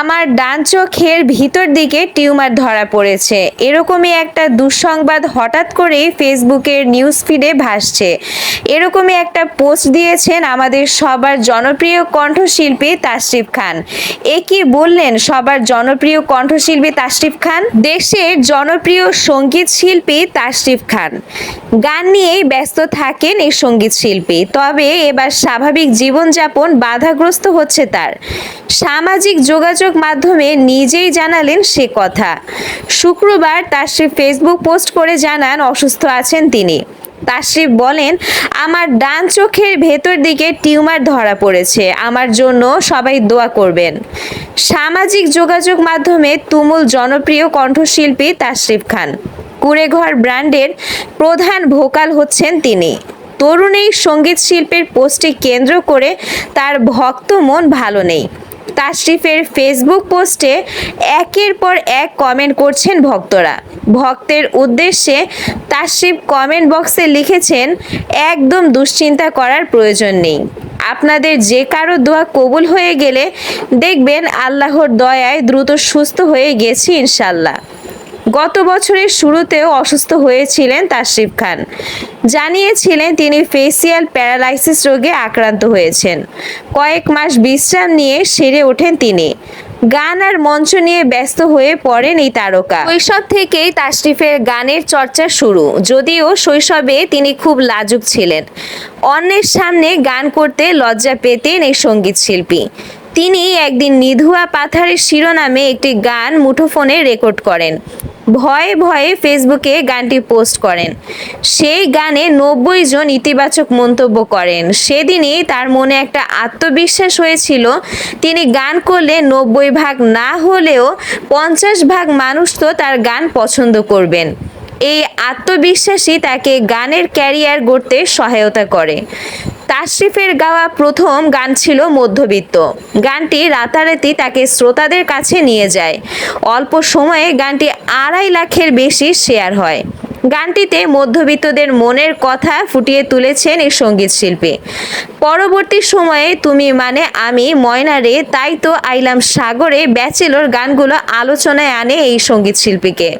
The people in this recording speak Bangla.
আমার ডান চোখের ভিতর দিকে টিউমার ধরা পড়েছে। এরকমই একটা দুঃসংবাদ হঠাৎ করেই ফেসবুকের নিউজ ফিডে ভাসছে। এরকমই একটা পোস্ট দিয়েছেন আমাদের সবার জনপ্রিয় কণ্ঠশিল্পী তাশরিফ খান। এ কি বললেন সবার জনপ্রিয় কণ্ঠশিল্পী তাশরিফ খান? দেশের জনপ্রিয় সংগীত শিল্পী তাশরিফ খান। গান নিয়েই ব্যস্ত থাকেন এই সংগীত শিল্পী। তবে এবার স্বাভাবিক জীবনযাপন বাধাগ্রস্ত হচ্ছে তার। সামাজিক যোগাযোগ মাধ্যমে নিজেই জানালেন সে কথা। শুক্রবার তাশরিফ ফেসবুক পোস্ট করে জানান, অসুস্থ আছেন তিনি। তাশরিফ বলেন, আমার ডান চোখের ভেতর দিকে টিউমার ধরা পড়েছে। আমার জন্য সবাই দোয়া করবেন। সামাজিক যোগাযোগ মাধ্যমে তুমুল জনপ্রিয় কণ্ঠশিল্পী তাশরিফ খান। কুড়েঘর ব্র্যান্ডের প্রধান ভোকাল হচ্ছেন তিনি। তরুণ এই সংগীত শিল্পের পোস্টে কেন্দ্র করে তার ভক্ত মন ভালো নেই। তাশরিফের ফেসবুক পোস্টে একের পর এক কমেন্ট করছেন ভক্তরা। ভক্তের উদ্দেশ্যে তাশরিফ কমেন্ট বক্সে লিখেছেন, একদম দুশ্চিন্তা করার প্রয়োজন নেই। আপনাদের যে কারও দোয়া কবুল হয়ে গেলে দেখবেন আল্লাহর দয়ায় দ্রুত সুস্থ হয়ে গেছি ইনশাল্লাহ। গত বছরের শুরুতেও অসুস্থ হয়েছিলেন তাশরিফ খান। জানিয়েছিলেন তিনি ফেসিয়াল প্যারালাইসিস রোগে আক্রান্ত হয়েছেন। কয়েক মাস বিশ্রাম নিয়ে সেরে ওঠেন তিনি। গান আর মঞ্চ নিয়ে ব্যস্ত হয়ে পড়েন এই তারকা। শৈশব থেকেই তাশরিফের গানের চর্চা শুরু, যদিও শৈশবে তিনি খুব লাজুক ছিলেন। অন্যের সামনে গান করতে লজ্জা পেতেন এই সংগীত শিল্পী। তিনি একদিন নিধুয়া পাথারের শিরোনামে একটি গান মুঠোফোনে রেকর্ড করেন। ভয়ে ভয়ে ফেসবুকে গানটি পোস্ট করেন। সেই গানে নব্বই জন ইতিবাচক মন্তব্য করেন। সেদিনই তার মনে একটা আত্মবিশ্বাস হয়েছিল, তিনি গান করলে নব্বই ভাগ না হলেও পঞ্চাশ ভাগ মানুষ তো তার গান পছন্দ করবেন। এই আত্মবিশ্বাসই তাকে গানের ক্যারিয়ার গড়তে সহায়তা করে। তাশরিফের গাওয়া প্রথম গান ছিল মধ্যবিত্ত। গানটি রাতারাতি তাকে শ্রোতাদের কাছে নিয়ে যায়। অল্প সময়ে গানটি আড়াই লাখের বেশি শেয়ার হয়। গানটিতে মধ্যবিত্তদের মনের কথা ফুটিয়ে তুলেছেন এই সংগীত শিল্পী। পরবর্তী সময়ে তুমি মানে আমি ময়নারে তাই তো আইলাম সাগরে, ব্যাচেলর গানগুলো আলোচনায় আনে এই সংগীত শিল্পীকে।